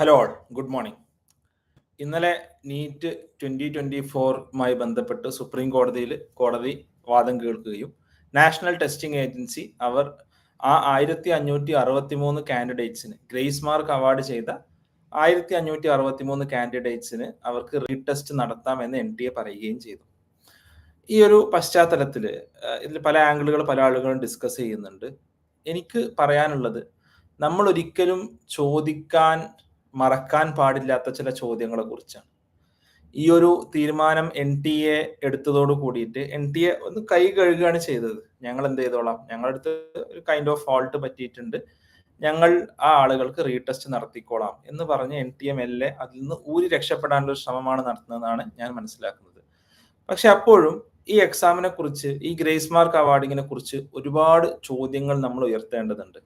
Hello all good morning ഇന്നലെ NEET twenty twenty ഫോറുമായി ബന്ധപ്പെട്ട് സുപ്രീം കോടതിയിൽ കോടതി വാദം കേൾക്കുകയും നാഷണൽ ടെസ്റ്റിംഗ് ഏജൻസി അവർ ആ ആയിരത്തി അഞ്ഞൂറ്റി അറുപത്തി മൂന്ന് കാൻഡിഡേറ്റ്സിന് ഗ്രേസ് മാർക്ക് അവാർഡ് ചെയ്ത ആയിരത്തി അഞ്ഞൂറ്റി അറുപത്തി മൂന്ന് കാൻഡിഡേറ്റ്സിന് അവർക്ക് റീടെസ്റ്റ് നടത്താമെന്ന് എൻ ടി എ പറയുകയും ചെയ്തു. ഈ ഒരു പശ്ചാത്തലത്തിൽ ഇതിൽ പല ആംഗിളുകൾ പല ആളുകളും ഡിസ്കസ് ചെയ്യുന്നുണ്ട്. എനിക്ക് പറയാനുള്ളത് നമ്മൾ ഒരിക്കലും ചോദിക്കാൻ മറക്കാൻ പാടില്ലാത്ത ചില ചോദ്യങ്ങളെ കുറിച്ചാണ്. ഈ ഒരു തീരുമാനം എൻ ടി എ എടുത്തതോട് കൂടിയിട്ട് എൻ ടി എ ഒന്ന് കൈ കഴുകുകയാണ് ചെയ്തത്. ഞങ്ങൾ എന്ത് ചെയ്തോളാം? ഞങ്ങളടുത്ത് ഒരു കൈൻഡ് ഓഫ് ഫോൾട്ട് പറ്റിയിട്ടുണ്ട്. ഞങ്ങൾ ആ ആളുകൾക്ക് റീടെസ്റ്റ് നടത്തിക്കോളാം എന്ന് പറഞ്ഞ് N T M L A അതിൽ നിന്ന് ഊരി രക്ഷപ്പെടാനുള്ള ഒരു ശ്രമമാണ് നടത്തുന്നതെന്നാണ് ഞാൻ മനസ്സിലാക്കുന്നത്. പക്ഷെ അപ്പോഴും ഈ എക്സാമിനെ കുറിച്ച് ഈ ഗ്രേസ് മാർക്ക് അവാർഡിങ്ങിനെ കുറിച്ച് ഒരുപാട് ചോദ്യങ്ങൾ നമ്മൾ ഉയർത്തേണ്ടതുണ്ട്.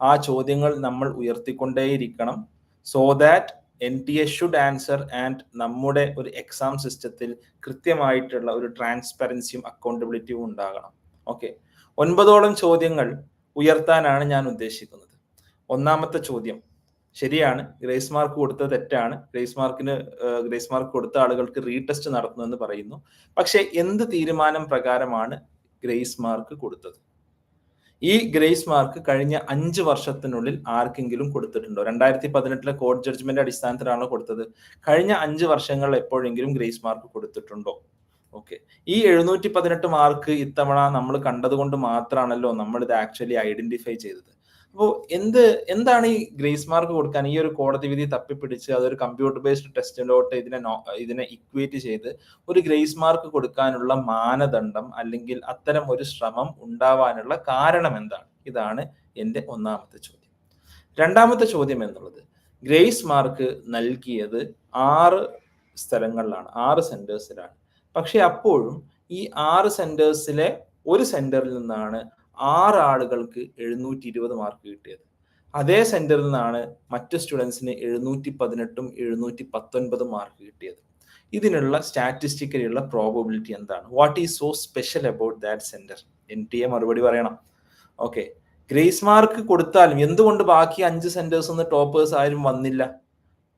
ആ ചോദ്യങ്ങൾ നമ്മൾ ഉയർത്തിക്കൊണ്ടേയിരിക്കണം. So that N T A should answer and നമ്മുടെ ഒരു എക്സാം സിസ്റ്റത്തിൽ കൃത്യമായിട്ടുള്ള ഒരു ട്രാൻസ്പെറൻസിയും അക്കൗണ്ടബിലിറ്റിയും ഉണ്ടാകണം. ഓക്കെ ഒൻപതോളം ചോദ്യങ്ങൾ ഉയർത്താനാണ് ഞാൻ ഉദ്ദേശിക്കുന്നത്. ഒന്നാമത്തെ ചോദ്യം. ശരിയാണ്. ഗ്രേസ് മാർക്ക് കൊടുത്തത് തെറ്റാണ്. ഗ്രേസ് മാർക്കിന് ഗ്രേസ് മാർക്ക് കൊടുത്ത ആളുകൾക്ക് റീടെസ്റ്റ് നടത്തുന്നു എന്ന് പറയുന്നു. പക്ഷെ എന്ത് തീരുമാനം പ്രകാരമാണ് ഗ്രേസ് മാർക്ക് കൊടുത്തത്? ഈ ഗ്രേസ് മാർക്ക് കഴിഞ്ഞ അഞ്ച് വർഷത്തിനുള്ളിൽ ആർക്കെങ്കിലും കൊടുത്തിട്ടുണ്ടോ? രണ്ടായിരത്തി പതിനെട്ടിലെ കോർട്ട് ജഡ്ജ്മെന്റ് അടിസ്ഥാനത്തിലാണോ കൊടുത്തത്. കഴിഞ്ഞ അഞ്ച് വർഷങ്ങൾ എപ്പോഴെങ്കിലും ഗ്രേസ് മാർക്ക് കൊടുത്തിട്ടുണ്ടോ? ഓക്കെ. ഈ എഴുന്നൂറ്റി പതിനെട്ട് മാർക്ക് ഇത്തവണ നമ്മൾ കണ്ടതുകൊണ്ട് മാത്രമാണല്ലോ നമ്മൾ ഇത് ആക്ച്വലി ഐഡന്റിഫൈ ചെയ്തത്. അപ്പോൾ എന്ത് എന്താണ് ഈ ഗ്രേസ് മാർക്ക് കൊടുക്കാൻ? ഈ ഒരു കോടതി വിധി തപ്പിപ്പിടിച്ച് അതൊരു കമ്പ്യൂട്ടർ ബേസ്ഡ് ടെസ്റ്റിലോട്ട് ഇതിനെ ഇതിനെ ഇക്വേറ്റ് ചെയ്ത് ഒരു ഗ്രേസ് മാർക്ക് കൊടുക്കാനുള്ള മാനദണ്ഡം അല്ലെങ്കിൽ അത്തരം ഒരു ശ്രമം ഉണ്ടാവാനുള്ള കാരണം എന്താണ്? ഇതാണ് എന്റെ ഒന്നാമത്തെ ചോദ്യം. രണ്ടാമത്തെ ചോദ്യം എന്നുള്ളത് ഗ്രേസ് മാർക്ക് നൽകിയത് ആറ് സ്ഥലങ്ങളിലാണ് ആറ് സെന്റേഴ്സിലാണ് പക്ഷെ അപ്പോഴും ഈ ആറ് സെന്റേഴ്സിലെ ഒരു സെന്ററിൽ നിന്നാണ് ആറ് ആളുകൾക്ക് എഴുന്നൂറ്റി ഇരുപത് മാർക്ക് കിട്ടിയത്. അതേ സെന്ററിൽ നിന്നാണ് മറ്റ് സ്റ്റുഡൻസിന് എഴുന്നൂറ്റി പതിനെട്ടും എഴുന്നൂറ്റി പത്തൊൻപതും മാർക്ക് കിട്ടിയത്. ഇതിനുള്ള സ്റ്റാറ്റിസ്റ്റിക്കലിയുള്ള പ്രോബബിലിറ്റി എന്താണ്? What is so special about that centre N T A മറുപടി പറയണം. ഓക്കെ ഗ്രേസ് മാർക്ക് കൊടുത്താലും എന്തുകൊണ്ട് ബാക്കി അഞ്ച് സെന്റേഴ്സ് ഒന്ന് ടോപ്പേഴ്സ് ആരും വന്നില്ല?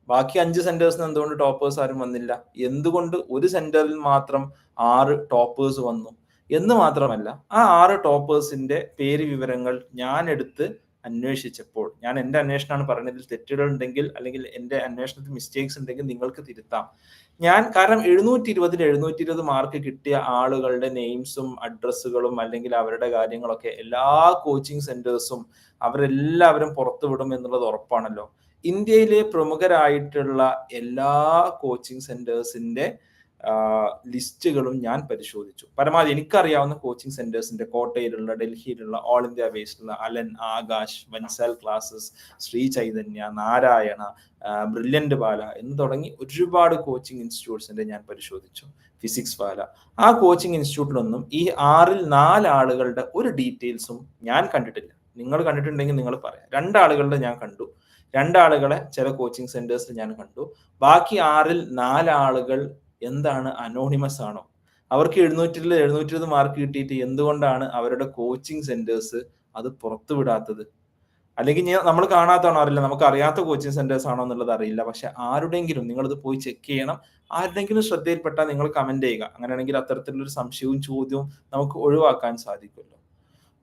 ബാക്കി അഞ്ച് സെന്റേഴ്സിന് എന്തുകൊണ്ട് ടോപ്പേഴ്സ് ആരും വന്നില്ല? എന്തുകൊണ്ട് ഒരു സെന്ററിൽ മാത്രം ആറ് ടോപ്പേഴ്സ് വന്നു? എന്ന് മാത്രമല്ല ആ ആറ് ടോപ്പേഴ്സിന്റെ പേര് വിവരങ്ങൾ ഞാൻ എടുത്ത് അന്വേഷിച്ചപ്പോൾ ഞാൻ എന്റെ അന്വേഷണമാണ് പറയുന്നത് തെറ്റുകൾ ഉണ്ടെങ്കിൽ അല്ലെങ്കിൽ എന്റെ അന്വേഷണത്തിൽ മിസ്റ്റേക്സ് ഉണ്ടെങ്കിൽ നിങ്ങൾക്ക് തിരുത്താം. ഞാൻ കാരണം എഴുന്നൂറ്റി ഇരുപതിൽ എഴുന്നൂറ്റി ഇരുപത് മാർക്ക് കിട്ടിയ ആളുകളുടെ നെയിംസും അഡ്രസ്സുകളും അല്ലെങ്കിൽ അവരുടെ കാര്യങ്ങളൊക്കെ എല്ലാ കോച്ചിങ് സെന്റേഴ്സും അവരെല്ലാവരും പുറത്തുവിടും എന്നുള്ളത് ഉറപ്പാണല്ലോ. ഇന്ത്യയിലെ പ്രമുഖരായിട്ടുള്ള എല്ലാ കോച്ചിങ് സെന്റേഴ്സിന്റെ ലിസ്റ്റുകളും ഞാൻ പരിശോധിച്ചു. പരമാവധി എനിക്കറിയാവുന്ന കോച്ചിങ് സെന്റേഴ്സിന്റെ കോട്ടയിലുള്ള ഡൽഹിയിലുള്ള all India ബേസ്ഡുള്ള Allen Aakash Bansal classes Sri Chaitanya Narayana Brilliant Pala എന്ന് തുടങ്ങി ഒരുപാട് കോച്ചിങ് ഇൻസ്റ്റിറ്റ്യൂട്ട്സിന്റെ ഞാൻ പരിശോധിച്ചു. ഫിസിക്സ് ബാല. ആ കോച്ചിങ് ഇൻസ്റ്റിറ്റ്യൂട്ടിലൊന്നും ഈ ആറിൽ നാലാളുകളുടെ ഒരു ഡീറ്റെയിൽസും ഞാൻ കണ്ടിട്ടില്ല. നിങ്ങൾ കണ്ടിട്ടുണ്ടെങ്കിൽ നിങ്ങൾ പറയാം. രണ്ടാളുകളുടെ ഞാൻ കണ്ടു. രണ്ടാളുകളെ ചില കോച്ചിങ് സെന്റേഴ്സിൽ ഞാൻ കണ്ടു. ബാക്കി ആറിൽ നാലാളുകൾ എന്താണ് അനോണിമസ് ആണോ? അവർക്ക് എഴുന്നൂറ്റി എഴുന്നൂറ്റി ഇരുപത് മാർക്ക് കിട്ടിയിട്ട് എന്തുകൊണ്ടാണ് അവരുടെ കോച്ചിങ് സെന്റേഴ്സ് അത് പുറത്തുവിടാത്തത് അല്ലെങ്കിൽ നമ്മൾ കാണാത്തതാണോ അറിയില്ല. നമുക്ക് അറിയാത്ത കോച്ചിങ് സെന്റേഴ്സ് ആണോ എന്നുള്ളത് അറിയില്ല. പക്ഷെ ആരുടെങ്കിലും നിങ്ങൾ ഇത് പോയി ചെക്ക് ചെയ്യണം. ആരുടെങ്കിലും ശ്രദ്ധയിൽപ്പെട്ടാൽ നിങ്ങൾ കമന്റ് ചെയ്യുക. അങ്ങനെയാണെങ്കിൽ അത്തരത്തിലൊരു സംശയവും ചോദ്യവും നമുക്ക് ഒഴിവാക്കാൻ സാധിക്കുമല്ലോ.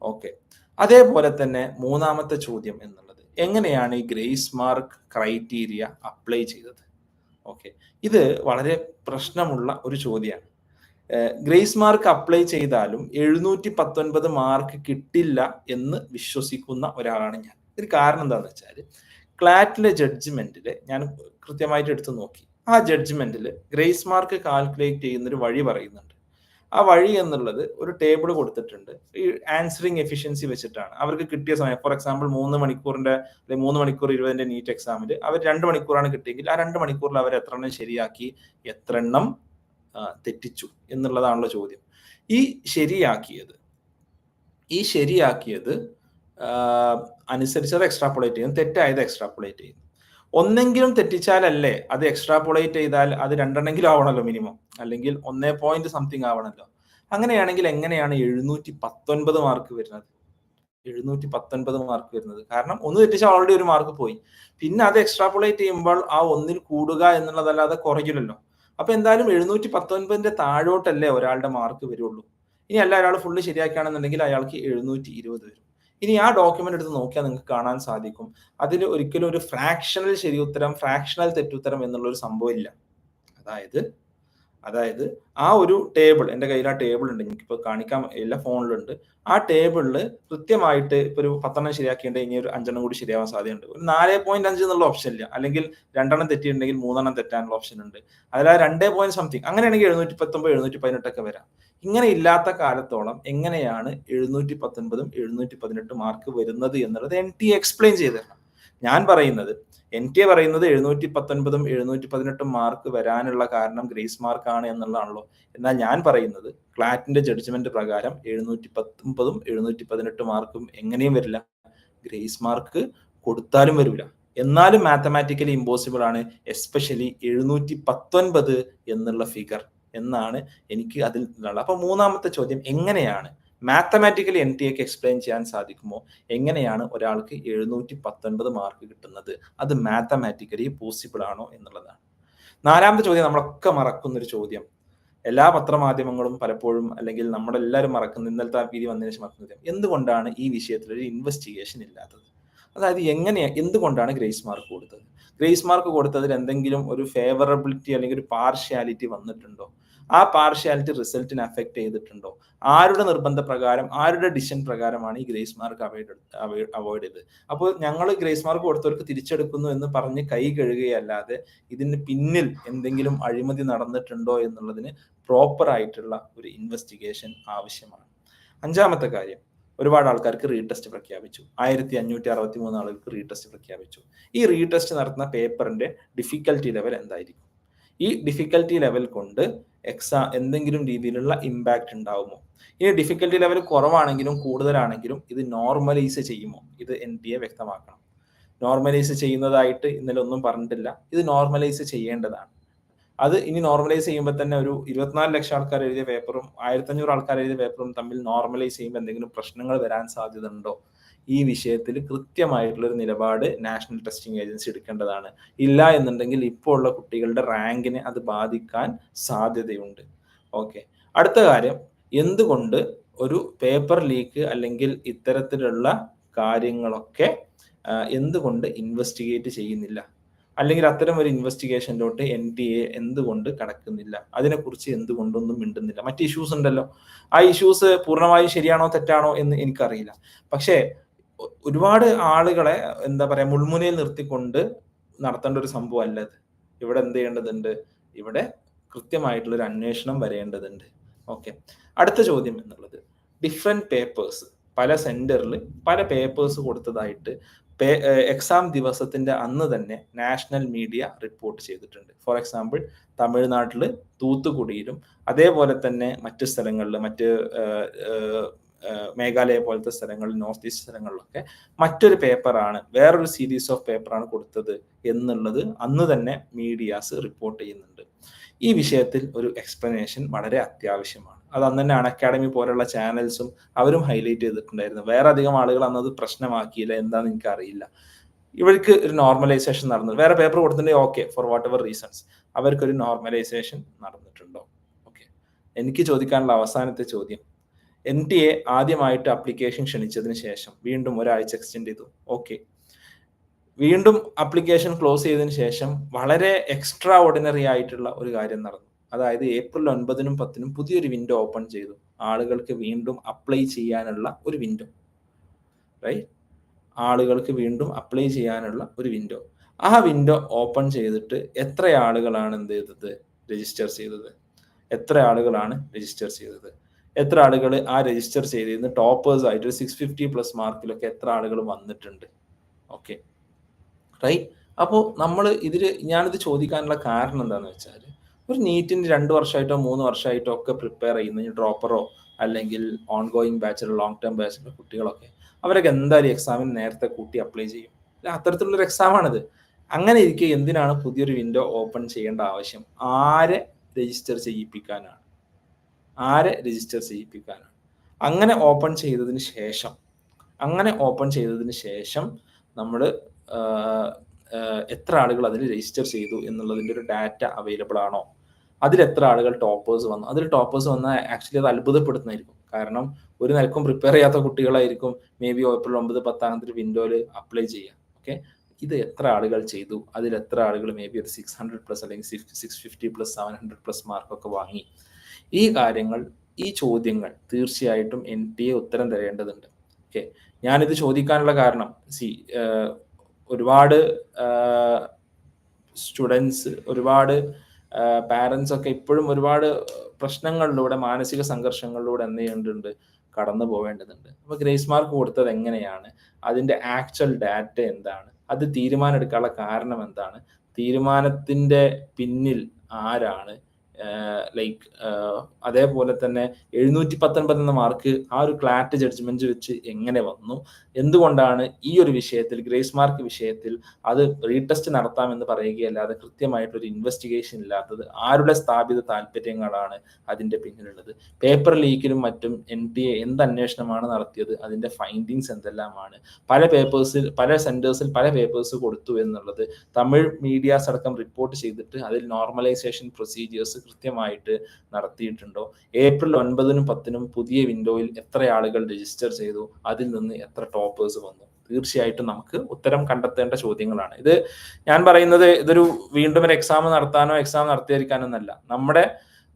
ഓക്കെ അതേപോലെ തന്നെ മൂന്നാമത്തെ ചോദ്യം എന്നുള്ളത്. എങ്ങനെയാണ് ഈ ഗ്രേസ് മാർക്ക് ക്രൈറ്റീരിയ അപ്ലൈ ചെയ്തത്? ഓക്കെ ഇത് വളരെ പ്രശ്നമുള്ള ഒരു ചോദ്യമാണ് ഗ്രേസ് മാർക്ക് അപ്ലൈ ചെയ്താലും എഴുന്നൂറ്റി പത്തൊൻപത് മാർക്ക് കിട്ടില്ല എന്ന് വിശ്വസിക്കുന്ന ഒരാളാണ് ഞാൻ. ഇതിന് കാരണം എന്താണെന്ന് വെച്ചാൽ ക്ലാറ്റിലെ ജഡ്ജ്മെന്റിൽ ഞാൻ കൃത്യമായിട്ട് എടുത്തു നോക്കി. ആ ജഡ്ജ്മെന്റിൽ ഗ്രേസ് മാർക്ക് കാൽക്കുലേറ്റ് ചെയ്യുന്നൊരു വഴി പറയുന്നുണ്ട്. ആ വഴി എന്നുള്ളത് ഒരു ടേബിൾ കൊടുത്തിട്ടുണ്ട്. ഈ ആൻസറിങ് എഫിഷ്യൻസി വെച്ചിട്ടാണ്. അവർക്ക് കിട്ടിയ സമയം ഫോർ എക്സാമ്പിൾ മൂന്ന് മണിക്കൂറിന്റെ അല്ലെങ്കിൽ മൂന്ന് മണിക്കൂർ ഇരുപതിന്റെ നീറ്റ് എക്സാമിൽ അവർ രണ്ട് മണിക്കൂറാണ് കിട്ടിയെങ്കിൽ ആ രണ്ട് മണിക്കൂറിൽ അവർ എത്ര എണ്ണം ശരിയാക്കി എത്ര എണ്ണം തെറ്റിച്ചു എന്നുള്ളതാണല്ലോ ചോദ്യം. ഈ ശരിയാക്കിയത് ഈ ശരിയാക്കിയത് അനുസരിച്ച് അത് എക്സ്ട്രാപ്പുളേറ്റ് ചെയ്യും തെറ്റായത് എക്സ്ട്രാപ്പുളേറ്റ് ചെയ്യും. ഒന്നെങ്കിലും തെറ്റിച്ചാലല്ലേ അത് എക്സ്ട്രാപ്പുളേറ്റ് ചെയ്താൽ അത് രണ്ടെണ്ണെങ്കിലും ആവണല്ലോ മിനിമം അല്ലെങ്കിൽ ഒന്നേ പോയിന്റ് സംതിങ് ആവണമല്ലോ അങ്ങനെയാണെങ്കിൽ എങ്ങനെയാണ് എഴുന്നൂറ്റി പത്തൊൻപത് മാർക്ക് വരുന്നത്? എഴുന്നൂറ്റി പത്തൊൻപത് മാർക്ക് വരുന്നത്. കാരണം ഒന്ന് തെറ്റിച്ചാൽ ഓൾറെഡി ഒരു മാർക്ക് പോയി. പിന്നെ അത് എക്സ്ട്രാപ്പുലേറ്റ് ചെയ്യുമ്പോൾ ആ ഒന്നിൽ കൂടുക എന്നുള്ളതല്ലാതെ കുറയില്ലല്ലോ അപ്പൊ എന്തായാലും എഴുന്നൂറ്റി പത്തൊൻപതിന്റെ താഴോട്ടല്ലേ ഒരാളുടെ മാർക്ക് വരുള്ളൂ. ഇനി അല്ല ഒരാൾ ഫുള്ള് ശരിയാക്കുകയാണെന്നുണ്ടെങ്കിൽ അയാൾക്ക് എഴുന്നൂറ്റി ഇരുപത് വരും. ഇനി ആ ഡോക്യുമെന്റ് എടുത്ത് നോക്കിയാൽ നിങ്ങൾക്ക് കാണാൻ സാധിക്കും. അതിൽ ഒരിക്കലും ഒരു ഫ്രാക്ഷണൽ ശരിയുത്തരം ഫ്രാക്ഷണൽ തെറ്റുത്തരം എന്നുള്ള ഒരു സംഭവം ഇല്ല. അതായത് അതായത് ആ ഒരു ടേബിൾ എന്റെ കയ്യിൽ ആ ടേബിൾ ഉണ്ട് എനിക്കിപ്പോൾ കാണിക്കാൻ എല്ലാ ഫോണിലുണ്ട്. ആ ടേബിളിൽ കൃത്യമായിട്ട് ഇപ്പോൾ ഒരു പത്തെണ്ണം ശരിയാക്കിയിട്ട് ഇനി ഒരു അഞ്ചെണ്ണം കൂടി ശരിയാവാൻ സാധ്യതയുണ്ട്. ഒരു നാല് പോയിന്റ് അഞ്ച് എന്നുള്ള ഓപ്ഷൻ ഇല്ല. അല്ലെങ്കിൽ രണ്ടെണ്ണം തെറ്റിയിട്ടുണ്ടെങ്കിൽ മൂന്നെണ്ണം തെറ്റാനുള്ള ഓപ്ഷൻ ഉണ്ട്. അതിൽ ആ രണ്ടേ പോയിന്റ് സംതിങ് അങ്ങനെയാണെങ്കിൽ എഴുന്നൂറ്റി പത്തൊമ്പത് എഴുന്നൂറ്റി പതിനെട്ടൊക്കെ വരാം. ഇങ്ങനെ ഇല്ലാത്ത കാലത്തോളം എങ്ങനെയാണ് എഴുന്നൂറ്റി പത്തൊൻപതും എഴുന്നൂറ്റി പതിനെട്ട് മാർക്ക് വരുന്നത് എന്നുള്ളത് എൻ ടി എക്സ്പ്ലെയിൻ ചെയ്തു തരണം. ഞാൻ പറയുന്നത് എൻ ടി എ പറയുന്നത് എഴുന്നൂറ്റി പത്തൊൻപതും എഴുന്നൂറ്റി പതിനെട്ടും മാർക്ക് വരാനുള്ള കാരണം ഗ്രേസ് മാർക്കാണ് എന്നുള്ളതാണല്ലോ. എന്നാൽ ഞാൻ പറയുന്നത് ക്ലാറ്റിന്റെ ജഡ്ജ്മെന്റ് പ്രകാരം എഴുന്നൂറ്റി പത്തൊമ്പതും എഴുന്നൂറ്റി പതിനെട്ട് മാർക്കും എങ്ങനെയും വരില്ല. ഗ്രേസ് മാർക്ക് കൊടുത്താലും വരില്ല എന്നാലും മാത്തമാറ്റിക്കലി ഇമ്പോസിബിൾ ആണ്. എസ്പെഷ്യലി എഴുന്നൂറ്റി പത്തൊൻപത് എന്നുള്ള ഫിഗർ എന്നാണ് എനിക്ക് അതിൽ നിന്നുള്ള. അപ്പൊ മൂന്നാമത്തെ ചോദ്യം എങ്ങനെയാണ്? മാത്തമാറ്റിക്കലി എൻ ടി എക്ക് എക്സ്പ്ലെയിൻ ചെയ്യാൻ സാധിക്കുമോ? എങ്ങനെയാണ് ഒരാൾക്ക് എഴുന്നൂറ്റി പത്തൊൻപത് മാർക്ക് കിട്ടുന്നത്? അത് മാത്തമാറ്റിക്കലി പോസിബിൾ ആണോ എന്നുള്ളതാണ്. നാലാമത്തെ ചോദ്യം നമ്മളൊക്കെ മറക്കുന്ന ഒരു ചോദ്യം. എല്ലാ പത്രമാധ്യമങ്ങളും പലപ്പോഴും അല്ലെങ്കിൽ നമ്മളെല്ലാവരും മറക്കുന്ന ഇന്നലത്തെ വീതി വന്നതിന് ശേഷം മറക്കുന്നത് എന്തുകൊണ്ടാണ് ഈ വിഷയത്തിൽ ഒരു ഇൻവെസ്റ്റിഗേഷൻ ഇല്ലാത്തത്? അതായത് എങ്ങനെയാണ് എന്തുകൊണ്ടാണ് ഗ്രേസ് മാർക്ക് കൊടുത്തത്? ഗ്രേസ് മാർക്ക് കൊടുത്തതിൽ എന്തെങ്കിലും ഒരു ഫേവറബിലിറ്റി അല്ലെങ്കിൽ ഒരു പാർഷ്യാലിറ്റി വന്നിട്ടുണ്ടോ? ആ പാർഷ്യാലിറ്റി റിസൾട്ടിനെ അഫക്റ്റ് ചെയ്തിട്ടുണ്ടോ? ആരുടെ നിർബന്ധ പ്രകാരം ആരുടെ ഡിസിഷൻ പ്രകാരമാണ് ഈ ഗ്രേസ് മാർക്ക് അവോയ്ഡ് അവോയ്ഡ് ചെയ്തത്? അപ്പോൾ ഞങ്ങൾ ഗ്രേസ് മാർക്ക് കൊടുത്തവർക്ക് തിരിച്ചെടുക്കുന്നു എന്ന് പറഞ്ഞ് കൈ കഴുകുകയല്ലാതെ ഇതിന് പിന്നിൽ എന്തെങ്കിലും അഴിമതി നടന്നിട്ടുണ്ടോ എന്നുള്ളതിന് പ്രോപ്പർ ആയിട്ടുള്ള ഒരു ഇൻവെസ്റ്റിഗേഷൻ ആവശ്യമാണ്. അഞ്ചാമത്തെ കാര്യം ഒരുപാട് ആൾക്കാർക്ക് റീടെസ്റ്റ് പ്രഖ്യാപിച്ചു. ആയിരത്തി അഞ്ഞൂറ്റി അറുപത്തി മൂന്ന് ആളുകൾക്ക് റീടെസ്റ്റ് പ്രഖ്യാപിച്ചു. ഈ റീടെസ്റ്റ് നടത്തുന്ന പേപ്പറിന്റെ ഡിഫിക്കൽട്ടി ലെവൽ എന്തായിരിക്കും? ഈ ഡിഫിക്കൽറ്റി ലെവൽ കൊണ്ട് എക്സാം എന്തെങ്കിലും രീതിയിലുള്ള ഇമ്പാക്റ്റ് ഉണ്ടാവുമോ? ഈ ഡിഫിക്കൽറ്റി ലെവൽ കുറവാണെങ്കിലും കൂടുതലാണെങ്കിലും ഇത് നോർമലൈസ് ചെയ്യുമോ? ഇത് എൻ ടി എ വ്യക്തമാക്കണം. നോർമലൈസ് ചെയ്യുന്നതായിട്ട് ഇന്നലെ ഒന്നും പറഞ്ഞിട്ടില്ല. ഇത് നോർമലൈസ് ചെയ്യേണ്ടതാണ്. അത് ഇനി നോർമലൈസ് ചെയ്യുമ്പോൾ തന്നെ ഒരു ഇരുപത്തിനാല് ലക്ഷം ആൾക്കാർ എഴുതിയ പേപ്പറും ആയിരത്തഞ്ഞൂറ് ആൾക്കാർ എഴുതിയ പേപ്പറും തമ്മിൽ നോർമലൈസ് ചെയ്യുമ്പോൾ എന്തെങ്കിലും പ്രശ്നങ്ങൾ വരാൻ സാധ്യത ഉണ്ടോ? ഈ വിഷയത്തിൽ കൃത്യമായിട്ടുള്ള ഒരു നിലപാട് നാഷണൽ ടെസ്റ്റിംഗ് ഏജൻസി എടുക്കേണ്ടതാണ്. ഇല്ല എന്നുണ്ടെങ്കിൽ ഇപ്പോൾ ഉള്ള കുട്ടികളുടെ റാങ്കിനെ അത് ബാധിക്കാൻ സാധ്യതയുണ്ട്. ഓക്കെ. അടുത്ത കാര്യം എന്തുകൊണ്ട് ഒരു പേപ്പർ ലീക്ക് അല്ലെങ്കിൽ ഇത്തരത്തിലുള്ള കാര്യങ്ങളൊക്കെ എന്തുകൊണ്ട് ഇൻവെസ്റ്റിഗേറ്റ് ചെയ്യുന്നില്ല? അല്ലെങ്കിൽ അത്തരം ഒരു ഇൻവെസ്റ്റിഗേഷനിലോട്ട് എൻ ടി എ എന്തുകൊണ്ട് കടക്കുന്നില്ല? അതിനെക്കുറിച്ച് എന്തുകൊണ്ടൊന്നും മിണ്ടുന്നില്ല. മറ്റ് ഇഷ്യൂസ് ഉണ്ടല്ലോ. ആ ഇഷ്യൂസ് പൂർണമായും ശരിയാണോ തെറ്റാണോ എന്ന് എനിക്കറിയില്ല. പക്ഷേ ഒരുപാട് ആളുകളെ എന്താ പറയാ മുൾമുനയിൽ നിർത്തിക്കൊണ്ട് നടത്തേണ്ട ഒരു സംഭവം അല്ല ഇത്. ഇവിടെ എന്ത് ചെയ്യേണ്ടതുണ്ട്? ഇവിടെ കൃത്യമായിട്ടുള്ള ഒരു അന്വേഷണം വരേണ്ടതുണ്ട്. ഓക്കെ. അടുത്ത ചോദ്യം എന്നുള്ളത്. ഡിഫറെന്റ് പേപ്പേഴ്സ് പല സെന്ററിൽ പല പേപ്പേഴ്സ് കൊടുത്തതായിട്ട് എക്സാം ദിവസത്തിന്റെ അന്ന് തന്നെ നാഷണൽ മീഡിയ റിപ്പോർട്ട് ചെയ്തിട്ടുണ്ട്. ഫോർ എക്സാമ്പിൾ തമിഴ്നാട്ടിൽ തൂത്തുക്കുടിയിലും അതേപോലെ തന്നെ മറ്റു സ്ഥലങ്ങളിൽ മറ്റ് മേഘാലയ പോലത്തെ സ്ഥലങ്ങളിൽ നോർത്ത് ഈസ്റ്റ് സ്ഥലങ്ങളിലൊക്കെ മറ്റൊരു പേപ്പറാണ് വേറൊരു സീരീസ് ഓഫ് പേപ്പറാണ് കൊടുത്തത് എന്നുള്ളത് അന്ന് തന്നെ മീഡിയാസ് റിപ്പോർട്ട് ചെയ്യുന്നുണ്ട്. ഈ വിഷയത്തിൽ ഒരു എക്സ്പ്ലനേഷൻ വളരെ അത്യാവശ്യമാണ്. അത് അന്ന് തന്നെ അക്കാഡമി പോലുള്ള ചാനൽസും അവരും ഹൈലൈറ്റ് ചെയ്തിട്ടുണ്ടായിരുന്നു. വേറെ അധികം ആളുകൾ അന്നത് പ്രശ്നമാക്കിയില്ല എന്താണെന്ന് എനിക്ക് അറിയില്ല ഇവർക്ക് ഒരു നോർമലൈസേഷൻ നടന്നു. വേറെ പേപ്പർ കൊടുത്തിട്ടുണ്ടെങ്കിൽ okay for whatever reasons അവർക്കൊരു നോർമലൈസേഷൻ നടന്നിട്ടുണ്ടോ? ഓക്കെ എനിക്ക് ചോദിക്കാനുള്ള അവസാനത്തെ ചോദ്യം എൻ ടി എ ആദ്യമായിട്ട് അപ്ലിക്കേഷൻ ക്ഷണിച്ചതിന് ശേഷം വീണ്ടും ഒരാഴ്ച എക്സ്റ്റെൻഡ് ചെയ്തു. ഓക്കെ വീണ്ടും അപ്ലിക്കേഷൻ ക്ലോസ് ചെയ്തതിന് ശേഷം വളരെ എക്സ്ട്രാ ഓർഡിനറി ആയിട്ടുള്ള ഒരു കാര്യം നടന്നു. അതായത് ഏപ്രിൽ ഒൻപതിനും പത്തിനും പുതിയൊരു വിൻഡോ ഓപ്പൺ ചെയ്തു. ആളുകൾക്ക് വീണ്ടും അപ്ലൈ ചെയ്യാനുള്ള ഒരു വിൻഡോ റൈറ്റ് ആളുകൾക്ക് വീണ്ടും അപ്ലൈ ചെയ്യാനുള്ള ഒരു വിൻഡോ ആ വിൻഡോ ഓപ്പൺ ചെയ്തിട്ട് എത്ര ആളുകളാണ് എന്ത് ചെയ്തത്? രജിസ്റ്റർ ചെയ്തത്. എത്ര ആളുകളാണ് രജിസ്റ്റർ ചെയ്തത്? എത്ര ആളുകൾ ആ രജിസ്റ്റർ ചെയ്തിരുന്ന് ടോപ്പേഴ്സ് ആയിട്ട് സിക്സ് ഫിഫ്റ്റി പ്ലസ് മാർക്കിലൊക്കെ എത്ര ആളുകൾ വന്നിട്ടുണ്ട്? ഓക്കെ റൈറ്റ് അപ്പോൾ നമ്മൾ ഇതിൽ ഞാനിത് ചോദിക്കാനുള്ള കാരണം എന്താണെന്ന് വെച്ചാൽ ഒരു നീറ്റിന് രണ്ട് വർഷമായിട്ടോ മൂന്ന് വർഷമായിട്ടോ ഒക്കെ പ്രിപ്പയർ ചെയ്യുന്ന ഡ്രോപ്പറോ അല്ലെങ്കിൽ ഓൺ ഗോയിങ് ബാച്ചിലോ ലോങ് ടേം ബാച്ചിലോ കുട്ടികളൊക്കെ അവരൊക്കെ എന്തായാലും എക്സാമിന് നേരത്തെ കൂട്ടി അപ്ലൈ ചെയ്യും. അത്തരത്തിലുള്ളൊരു എക്സാമാണിത് അങ്ങനെ ഇരിക്കെ എന്തിനാണ് പുതിയൊരു വിൻഡോ ഓപ്പൺ ചെയ്യേണ്ട ആവശ്യം? ആരെ രജിസ്റ്റർ ചെയ്യിപ്പിക്കാനാണ്? ആരെ രജിസ്റ്റർ ചെയ്യിപ്പിക്കാനാണ്. അങ്ങനെ ഓപ്പൺ ചെയ്തതിന് ശേഷം അങ്ങനെ ഓപ്പൺ ചെയ്തതിന് ശേഷം നമ്മൾ എത്ര ആളുകൾ അതിൽ രജിസ്റ്റർ ചെയ്തു എന്നുള്ളതിന്റെ ഒരു ഡാറ്റ അവൈലബിൾ ആണോ? അതിൽ എത്ര ആളുകൾ ടോപ്പേഴ്സ് വന്നു? അതിൽ ടോപ്പേഴ്സ് വന്നാൽ ആക്ച്വലി അത് അത്ഭുതപ്പെടുന്നതായിരിക്കും കാരണം ഒരു നിലക്കും പ്രിപ്പയർ ചെയ്യാത്ത കുട്ടികളായിരിക്കും മേ ബി ഏപ്രിൽ ഒമ്പത് പത്താം തീയതി വിൻഡോയിൽ അപ്ലൈ ചെയ്യുക. ഓക്കെ ഇത് എത്ര ആളുകൾ ചെയ്തു? അതിൽ എത്ര ആളുകൾ മേ ബി ഒരു സിക്സ് ഹൺഡ്രഡ് പ്ലസ് അല്ലെങ്കിൽ six fifty plus seven hundred plus മാർക്കൊക്കെ വാങ്ങി? ഈ കാര്യങ്ങൾ ഈ ചോദ്യങ്ങൾ തീർച്ചയായിട്ടും എൻ ടി എ ഉത്തരം തരേണ്ടതുണ്ട്. ഓക്കെ. ഞാനിത് ചോദിക്കാനുള്ള കാരണം സി ഒരുപാട് സ്റ്റുഡൻസ് ഒരുപാട് പാരൻസ് ഒക്കെ ഇപ്പോഴും ഒരുപാട് പ്രശ്നങ്ങളിലൂടെ മാനസിക സംഘർഷങ്ങളിലൂടെ എന്ത് ചെയ്യേണ്ടതുണ്ട്? കടന്നു പോവേണ്ടതുണ്ട്. അപ്പൊ ഗ്രേസ് മാർക്ക് കൊടുത്തത് എങ്ങനെയാണ്? അതിന്റെ ആക്ച്വൽ ഡാറ്റ എന്താണ്? അത് തീരുമാനം എടുക്കാനുള്ള കാരണം എന്താണ്? തീരുമാനത്തിന്റെ പിന്നിൽ ആരാണ്? ലൈക്ക് അതേപോലെ തന്നെ എഴുന്നൂറ്റി പത്തൊൻപത് എന്ന മാർക്ക് ആ ഒരു ക്ലാറ്റ് ജഡ്ജ്മെന്റ് വെച്ച് എങ്ങനെ വന്നു? എന്തുകൊണ്ടാണ് ഈ ഒരു വിഷയത്തിൽ ഗ്രേസ് മാർക്ക് വിഷയത്തിൽ അത് റീടെസ്റ്റ് നടത്താമെന്ന് പറയുകയല്ലാതെ കൃത്യമായിട്ടൊരു ഇൻവെസ്റ്റിഗേഷൻ ഇല്ലാത്തത്? ആരുടെ സ്ഥാപിത താല്പര്യങ്ങളാണ് അതിന്റെ പിന്നിലുള്ളത്? പേപ്പർ ലീക്കിലും മറ്റും എൻ ടി എ എന്ത് അന്വേഷണമാണ് നടത്തിയത്? അതിന്റെ ഫൈൻഡിങ്സ് എന്തെല്ലാമാണ്? പല പേപ്പേഴ്സിൽ പല സെന്റേഴ്സിൽ പല പേപ്പേഴ്സ് കൊടുത്തു എന്നുള്ളത് തമിഴ് മീഡിയാസ് അടക്കം റിപ്പോർട്ട് ചെയ്തിട്ട് അതിൽ നോർമലൈസേഷൻ പ്രൊസീജിയേഴ്സ് കൃത്യമായിട്ട് നടത്തിയിട്ടുണ്ടോ? ഏപ്രിൽ ഒൻപതിനും പത്തിനും പുതിയ വിൻഡോയിൽ എത്ര ആളുകൾ രജിസ്റ്റർ ചെയ്തു? അതിൽ നിന്ന് എത്ര ടോപ്പേഴ്സ് വന്നു? തീർച്ചയായിട്ടും നമുക്ക് ഉത്തരം കണ്ടെത്തേണ്ട ചോദ്യങ്ങളാണ്. ഇത് ഞാൻ പറയുന്നത് ഇതൊരു വീണ്ടും ഒരു എക്സാം നടത്താനോ എക്സാം നടത്തിയിരിക്കാനോ എന്നല്ല നമ്മുടെ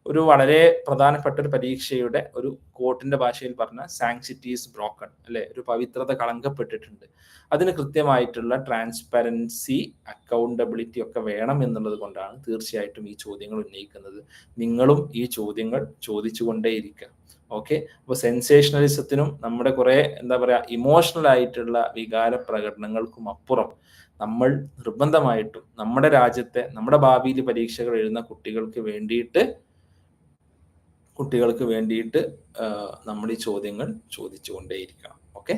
ഒരു വളരെ പ്രധാനപ്പെട്ട ഒരു പരീക്ഷയുടെ ഒരു കോർട്ടിന്റെ ഭാഷയിൽ പറഞ്ഞ സാങ്സിറ്റീസ് ബ്രോക്കൺ അല്ലെ? ഒരു പവിത്രത കളങ്കപ്പെട്ടിട്ടുണ്ട്. അതിന് കൃത്യമായിട്ടുള്ള ട്രാൻസ്പെറൻസി അക്കൗണ്ടബിലിറ്റി ഒക്കെ വേണം എന്നുള്ളത് കൊണ്ടാണ് തീർച്ചയായിട്ടും ഈ ചോദ്യങ്ങൾ ഉന്നയിക്കുന്നത്. നിങ്ങളും ഈ ചോദ്യങ്ങൾ ചോദിച്ചുകൊണ്ടേയിരിക്കുക. ഓക്കെ അപ്പോൾ സെൻസേഷണലിസത്തിനും നമ്മുടെ കുറെ എന്താ പറയാ ഇമോഷണൽ ആയിട്ടുള്ള വികാര പ്രകടനങ്ങൾക്കും അപ്പുറം നമ്മൾ നിർബന്ധമായിട്ടും നമ്മുടെ രാജ്യത്തെ നമ്മുടെ ഭാവിയിൽ പരീക്ഷകൾ എഴുതുന്ന കുട്ടികൾക്ക് വേണ്ടിയിട്ട് കുട്ടികൾക്ക് വേണ്ടിയിട്ട് നമ്മൾ ഈ ചോദ്യങ്ങൾ ചോദിച്ചുകൊണ്ടേയിരിക്കണം. Okay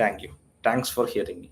thank you thanks for hearing me